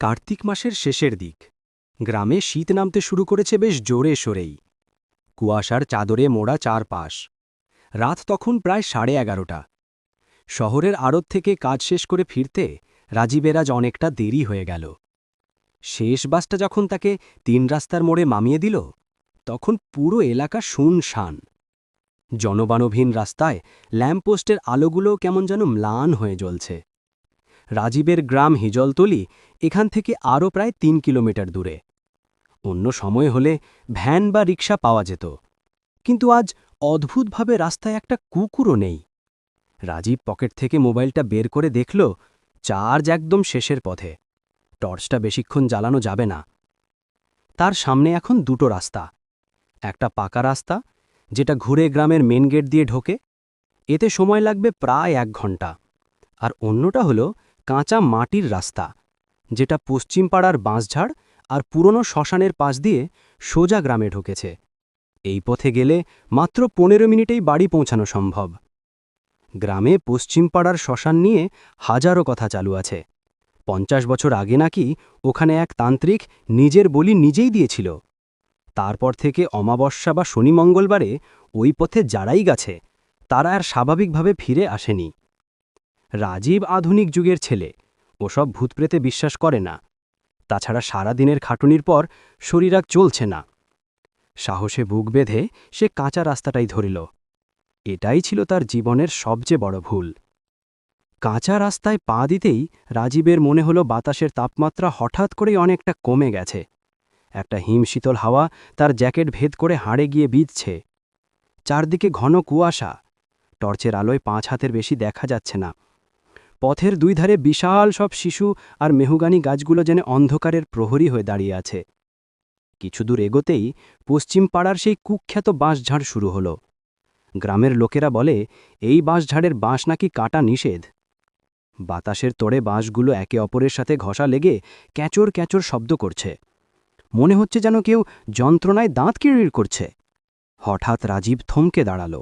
কার্তিক মাসের শেষের দিক। গ্রামে শীত নামতে শুরু করেছে বেশ জোরে সোরেই। কুয়াশার চাদরে মোড়া চারপাশ। রাত তখন প্রায় সাড়ে এগারোটা। শহরের আড়ত থেকে কাজ শেষ করে ফিরতে রাজীবের আজ অনেকটা দেরি হয়ে গেল। শেষ বাসটা যখন তাকে তিন রাস্তার মোড়ে মামিয়ে দিল, তখন পুরো এলাকা শুনশান। জনবানভীন রাস্তায় ল্যাম্পপোস্টের আলোগুলো কেমন যেন ম্লান হয়ে জ্বলছে। রাজীবের গ্রাম হিজলতলি এখান থেকে আরও প্রায় তিন কিলোমিটার দূরে। অন্য সময় হলে ভ্যান বা রিক্সা পাওয়া যেত। কিন্তু আজ অদ্ভুতভাবে রাস্তায় একটা কুকুরও নেই। রাজীব পকেট থেকে মোবাইলটা বের করে দেখল, চার্জ একদম শেষের পথে। টর্চটা বেশিক্ষণ জ্বালানো যাবে না। তার সামনে এখন দুটো রাস্তা। একটা পাকা রাস্তা, যেটা ঘুরে গ্রামের মেন গেট দিয়ে ঢোকে। এতে সময় লাগবে প্রায় এক ঘণ্টা। আর অন্যটা হলো কাঁচা মাটির রাস্তা, যেটা পশ্চিম পাড়ার বাঁশঝাড় আর পুরনো শ্মশানের পাশ দিয়ে সোজা গ্রামে ঢুকেছে। এই পথে গেলে মাত্র পনেরো মিনিটেই বাড়ি পৌঁছানো সম্ভব। গ্রামে পশ্চিম পাড়ার শ্মশান নিয়ে হাজারো কথা চালু আছে। পঞ্চাশ বছর আগে নাকি ওখানে এক তান্ত্রিক নিজের বলি নিজেই দিয়েছিল। তারপর থেকে অমাবস্যা বা শনি মঙ্গলবারে ওই পথে যারাই গেছে, তারা আর স্বাভাবিকভাবে ফিরে আসেনি। রাজীব আধুনিক যুগের ছেলে। ওসব ভূতপ্রেতে বিশ্বাস করে না। তাছাড়া সারা দিনের খাটুনির পর শরীরাগ চলছে না। সাহসে বুক বেঁধে সে কাঁচা রাস্তাটাই ধরিল। এটাই ছিল তার জীবনের সবচেয়ে বড় ভুল। কাঁচা রাস্তায় পা দিতেই রাজীবের মনে হলো বাতাসের তাপমাত্রা হঠাৎ করেই অনেকটা কমে গেছে। একটা হিমশীতল হাওয়া তার জ্যাকেট ভেদ করে হাড়ে গিয়ে বিঁধছে। চারদিকে ঘন কুয়াশা। টর্চের আলোয় পাঁচ হাতের বেশি দেখা যাচ্ছে না। পথের দুই ধারে বিশাল সব শিশু আর মেহুগানি গাছগুলো যেন অন্ধকারের প্রহরী হয়ে দাঁড়িয়ে আছে। কিছু দূর এগোতেই পশ্চিম পাড়ার সেই কুখ্যাত বাঁশঝাড় শুরু হল। গ্রামের লোকেরা বলে, এই বাঁশঝাড়ের বাঁশ নাকি কাটা নিষেধ? বাতাসের তোড়ে বাঁশগুলো একে অপরের সাথে ঘষা লেগে ক্যাচর ক্যাচর শব্দ করছে। মনে হচ্ছে যেন কেউ যন্ত্রণায় দাঁত কিড়ির করছে। হঠাৎ রাজীব থমকে দাঁড়াল।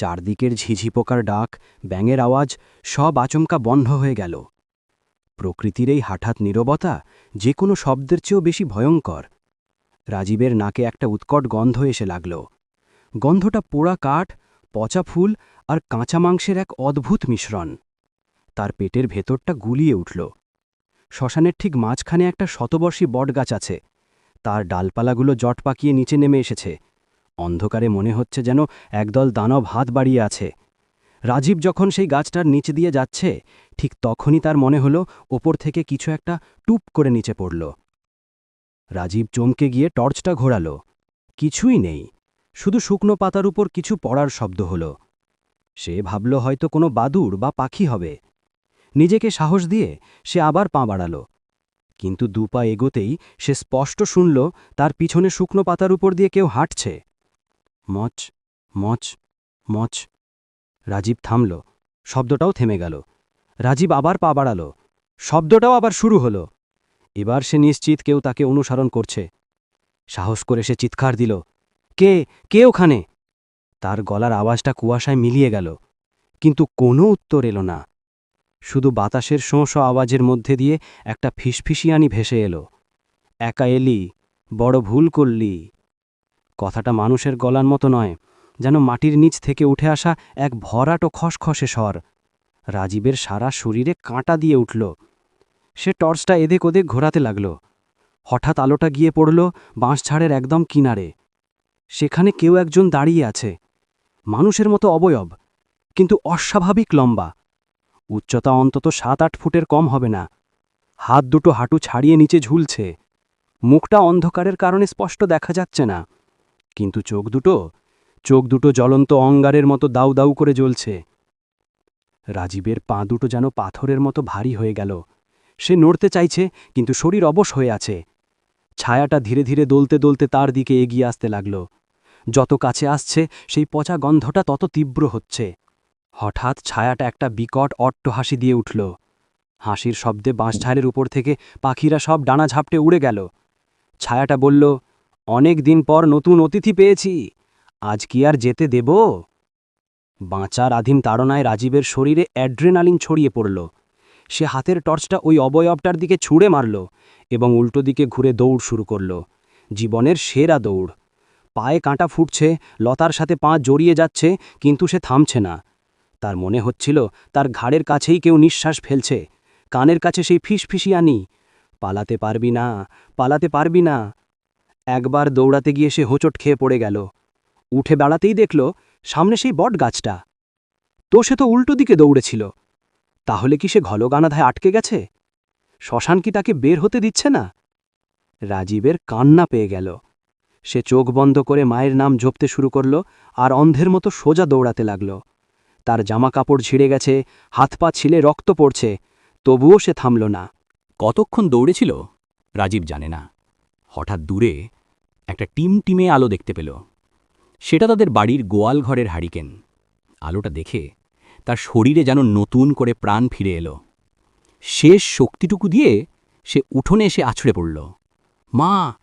চারদিকের ঝিঝি পোকার ডাক, ব্যাঙের আওয়াজ, সব আচমকা বন্ধ হয়ে গেল। প্রকৃতির এই হঠাৎ নীরবতা যে কোনো শব্দের চেয়েও বেশি ভয়ঙ্কর। রাজীবের নাকে একটা উৎকট গন্ধ এসে লাগল। গন্ধটা পোড়া কাঠ, পচা ফুল আর কাঁচা মাংসের এক অদ্ভুত মিশ্রণ। তার পেটের ভেতরটা গুলিয়ে উঠল। শ্মশানের ঠিক মাঝখানে একটা শতবর্ষী বটগাছ আছে। তার ডালপালাগুলো জট পাকিয়ে নিচে নেমে এসেছে। অন্ধকারে মনে হচ্ছে যেন একদল দানব হাত বাড়িয়ে আছে। রাজীব যখন সেই গাছটার নিচে দিয়ে যাচ্ছে, ঠিক তখনই তার মনে হলো ওপর থেকে কিছু একটা টুপ করে নিচে পড়ল। রাজীব চমকে গিয়ে টর্চটা ঘোরাল। কিছুই নেই। শুধু শুকনো পাতার উপর কিছু পড়ার শব্দ হল। সে ভাবল হয়তো কোনো বাদুর বা পাখি হবে। নিজেকে সাহস দিয়ে সে আবার পা বাড়াল। কিন্তু দুপা এগোতেই সে স্পষ্ট শুনল তার পিছনে শুকনো পাতার উপর দিয়ে কেউ হাঁটছে। মচ মচ মচ। রাজীব থামল। শব্দটাও থেমে গেল। রাজীব আবার পা বাড়াল। শব্দটাও আবার শুরু হল। এবার সে নিশ্চিত কেউ তাকে অনুসরণ করছে। সাহস করে সে চিৎকার দিল, কে? কে ওখানে? তার গলার আওয়াজটা কুয়াশায় মিলিয়ে গেল, কিন্তু কোনো উত্তর এলো না। শুধু বাতাসের শোঁ আওয়াজের মধ্যে দিয়ে একটা ফিসফিসিয়ানি ভেসে এলো। একা এলি, বড় ভুল করলি। কথাটা মানুষের গলার মতো নয়, যেন মাটির নিচ থেকে উঠে আসা এক ভরাট ও খসখসে স্বর। রাজীবের সারা শরীরে কাঁটা দিয়ে উঠল। সে টর্চটা এদেক ওদেক ঘোরাতে লাগল। হঠাৎ আলোটা গিয়ে পড়ল বাঁশঝাড়ের একদম কিনারে। সেখানে কেউ একজন দাঁড়িয়ে আছে। মানুষের মতো অবয়ব, কিন্তু অস্বাভাবিক লম্বা। উচ্চতা অন্তত সাত আট ফুটের কম হবে না। হাত দুটো হাঁটু ছাড়িয়ে নিচে ঝুলছে। মুখটা অন্ধকারের কারণে স্পষ্ট দেখা যাচ্ছে না। কিন্তু চোখ দুটো চোখ দুটো জ্বলন্ত অঙ্গারের মতো দাউ দাউ করে জ্বলছে। রাজীবের পা দুটো যেন পাথরের মতো ভারী হয়ে গেল। সে নড়তে চাইছে, কিন্তু শরীর অবশ হয়ে আছে। ছায়াটা ধীরে ধীরে দলতে দলতে তার দিকে এগিয়ে আসতে লাগল। যত কাছে আসছে, সেই পচা গন্ধটা তত তীব্র হচ্ছে। হঠাৎ ছায়াটা একটা বিকট অট্ট হাসি দিয়ে উঠল। হাসির শব্দে বাঁশঝাড়ের উপর থেকে পাখিরা সব ডানা ঝাপটে উড়ে গেল। ছায়াটা বলল অনেক দিন পর নতুন অতিথি পেয়েছি। আজ কি আর যেতে দেব? বাঁচার আধীন তাড়নায় রাজীবের শরীরে অ্যাড্রেনালিন ছড়িয়ে পড়ল। সে হাতের টর্চটা ওই অবয়বটার দিকে ছুঁড়ে মারল এবং উল্টো দিকে ঘুরে দৌড় শুরু করল। জীবনের সেরা দৌড়। পায়ে কাঁটা ফুটছে, লতার সাথে পা জড়িয়ে যাচ্ছে, কিন্তু সে থামছে না। তার মনে হচ্ছিল, তার ঘাড়ের কাছেই কেউ নিঃশ্বাস ফেলছে। কানের কাছে সেই ফিসফিসিয়ানি পালাতে পারবি না, পালাতে পারবি না। একবার দৌড়াতে গিয়ে সে হোঁচট খেয়ে পড়ে গেল। উঠে বেড়াতেই দেখল, সামনে সেই বট গাছটা। তো সে তো উল্টো দিকে দৌড়েছিল। তাহলে কি সে ঘলগানাধায় আটকে গেছে? শ্মশান কি তাকে বের হতে দিচ্ছে না? রাজীবের কান্না পেয়ে গেল। সে চোখ বন্ধ করে মায়ের নাম জপতে শুরু করল আর অন্ধের মতো সোজা দৌড়াতে লাগল। তার জামা কাপড় ছিঁড়ে গেছে, হাত পা ছিলে রক্ত পড়ছে, তবুও সে থামল না। কতক্ষণ দৌড়েছিল? রাজীব জানে না। হঠাৎ দূরে একটা টিম টিমে আলো দেখতে পেল। সেটা তাদের বাড়ির গোয়াল ঘরের হারিকেন। আলোটা দেখে তার শরীরে যেন নতুন করে প্রাণ ফিরে এলো। শেষ শক্তিটুকু দিয়ে সে উঠোনে এসে আছড়ে পড়ল। মা,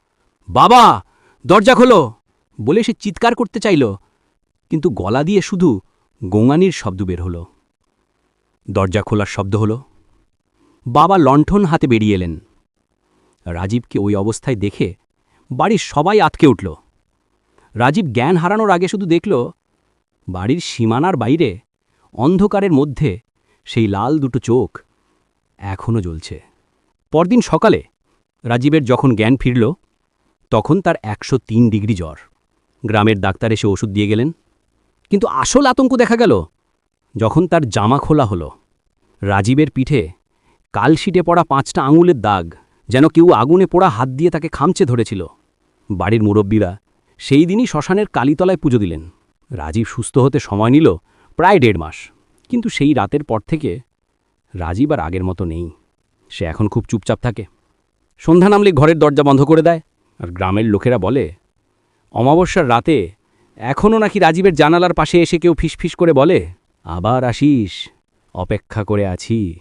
বাবা, দরজা খোলো! বলে সে চিৎকার করতে চাইল, কিন্তু গলা দিয়ে শুধু গোঙানির শব্দ বের হলো। দরজা খোলার শব্দ হলো। বাবা লণ্ঠন হাতে বেরিয়ে এলেন। রাজীবকে ওই অবস্থায় দেখে বাড়ির সবাই আতকে উঠল। রাজীব জ্ঞান হারানোর আগে শুধু দেখল, বাড়ির সীমানার বাইরে, অন্ধকারের মধ্যে, সেই লাল দুটো চোখ এখনও জ্বলছে। পরদিন সকালে রাজীবের যখন জ্ঞান ফিরল, তখন তার একশো তিন ডিগ্রি জ্বর। গ্রামের ডাক্তার এসে ওষুধ দিয়ে গেলেন। কিন্তু আসল আতঙ্ক দেখা গেল, যখন তার জামা খোলা হলো। রাজীবের পিঠে কালশিটে পড়া পাঁচটা আঙুলের দাগ যেন কেউ আগুনে পোড়া হাত দিয়ে তাকে খামচে ধরেছিল। বাড়ির মুরব্বীরা সেই দিনই শ্মশানের কালীতলায় পুজো দিলেন। রাজীব সুস্থ হতে সময় নিল প্রায় দেড় মাস। কিন্তু সেই রাতের পর থেকে রাজীব আর আগের মতো নেই। সে এখন খুব চুপচাপ থাকে। সন্ধ্যা নামলে ঘরের দরজা বন্ধ করে দেয় আর গ্রামের লোকেরা বলে, অমাবস্যার রাতে এখনও নাকি রাজীবের জানালার পাশে এসে কেউ ফিসফিস করে বলে, আবার আসিস, অপেক্ষা করে আছি